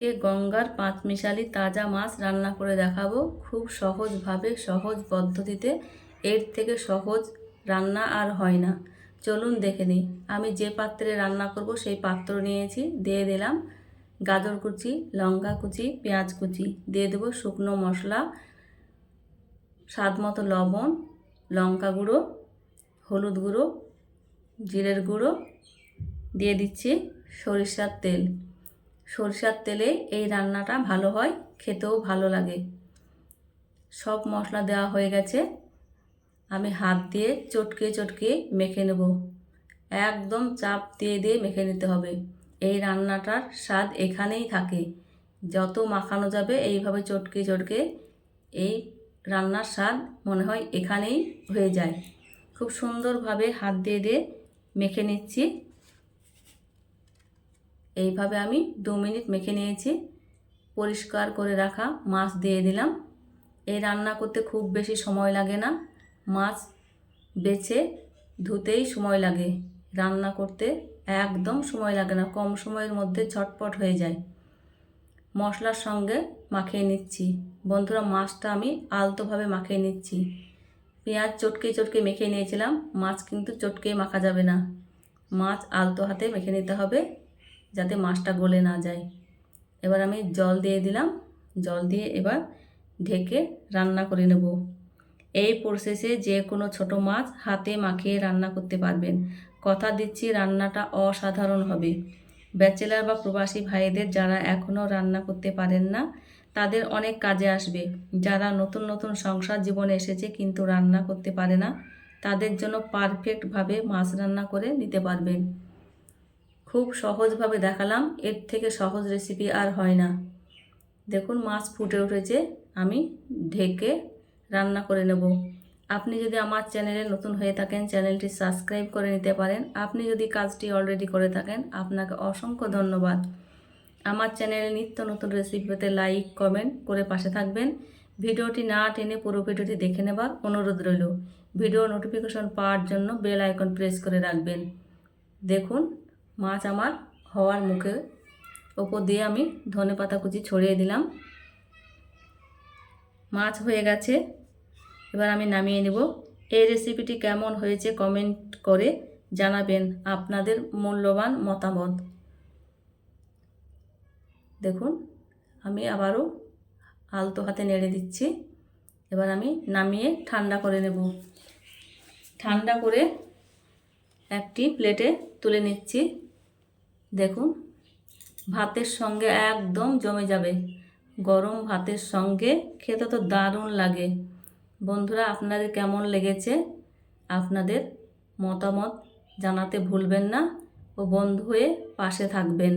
আজকে গঙ্গার পাঁচমিশালি তাজা মাছ রান্না করে দেখাবো? খুব সহজভাবে, সহজ পদ্ধতিতে। এর থেকে সহজ রান্না আর হয় না। চলুন দেখে নিই। আমি যে পাত্রে রান্না করব সেই পাত্র নিয়েছি। দিয়ে দিলাম গাজর কুচি, লঙ্কা কুচি, পেঁয়াজ কুচি। দিয়ে দেবো শুকনো মশলা, স্বাদ মতো লবণ, লঙ্কা গুঁড়ো, হলুদ গুঁড়ো, জিরের গুঁড়ো। দিয়ে দিচ্ছি সরিষার তেল। সরষার তেলে এই রান্নাটা ভালো হয়, খেতেও ভালো লাগে। সব মশলা দেওয়া হয়ে গেছে। আমি হাত দিয়ে চটকে চটকে মেখে নেব। একদম চাপ দিয়ে দিয়ে মেখে নিতে হবে। এই রান্নাটার স্বাদ এখানেই থাকে। যত মাখানো যাবে এইভাবে চটকে চটকে এই রান্নার স্বাদ মনে হয় এখানেই হয়ে যায়। খুব সুন্দরভাবে হাত দিয়ে দিয়ে মেখে নিচ্ছি। এইভাবে আমি দু মিনিট মেখে নিয়েছি। পরিষ্কার করে রাখা মাছ দিয়ে দিলাম। এই রান্না করতে খুব বেশি সময় লাগে না। মাছ বেছে ধুতেই সময় লাগে। রান্না করতে একদম সময় লাগে না, কম সময়ের মধ্যে ঝটপট হয়ে যায়। মশলার সঙ্গে মাখিয়ে নিচ্ছি। বন্ধুরা, মাছটা আমি আলতোভাবে মাখিয়ে নিচ্ছি। পেঁয়াজ চটকে চটকে মেখে নিয়েছিলাম। মাছ কিন্তু চটকে মাখা যাবে না। মাছ আলতো হাতে মেখে নিতে হবে। যাতে মাছটা গলে না যায়। এবার আমি জল দিয়ে দিলাম। জল দিয়ে এবার ঢেকে রান্না করে নেব। এই প্রসেসে যে কোনো ছোট মাছ হাতে মাখিয়ে রান্না করতে পারবেন। কথা দিচ্ছি, রান্নাটা অসাধারণ হবে। ব্যাচেলার বা প্রবাসী ভাইদের যারা এখনও রান্না করতে পারেন না, তাদের অনেক কাজে আসবে। যারা নতুন নতুন সংসার জীবনে এসেছে কিন্তু রান্না করতে পারে না, তাদের জন্য পারফেক্টভাবে মাছ রান্না করে নিতে পারবেন। খুব সহজভাবে দেখালাম, এর থেকে সহজ রেসিপি আর হয় না। দেখুন, মাছ ফুটে উঠেছে, আমি ঢেকে রান্না করে নেব। আপনি যদি আমার চ্যানেলে নতুন হয়ে থাকেন, চ্যানেলটি সাবস্ক্রাইব করে নিতে পারেন। আপনি যদি কাজটি অলরেডি করে থাকেন, আপনাকে অসংখ্য ধন্যবাদ। আমার চ্যানেলে নিত্য নতুন রেসিপি পেতে লাইক কমেন্ট করে পাশে থাকবেন। ভিডিওটি না টেনে পুরো ভিডিওটি দেখে নেবার অনুরোধ রইল। ভিডিও নোটিফিকেশন পাওয়ার জন্য বেল আইকন প্রেস করে রাখবেন। দেখুন মাছ আমার হওয়ার মুখে। ওপর দিয়ে আমি ধনে পাতা কুচি ছড়িয়ে দিলাম। মাছ হয়ে গেছে। এবার আমি নামিয়ে নেব। এই রেসিপিটি কেমন হয়েছে কমেন্ট করে জানাবেন আপনাদের মূল্যবান মতামত। দেখুন, আমি আবারও আলতো হাতে নেড়ে দিচ্ছি। এবার আমি নামিয়ে ঠান্ডা করে নেব। ঠান্ডা করে একটি প্লেটে তুলে নিচ্ছি। দেখুন, ভাতের সঙ্গে একদম জমে যাবে। গরম ভাতের সঙ্গে খেতে তো দারুণ লাগে। বন্ধুরা, আপনাদের কেমন লেগেছে? আপনাদের মতামত জানাতে ভুলবেন না ও বন্ধু হয়ে পাশে থাকবেন।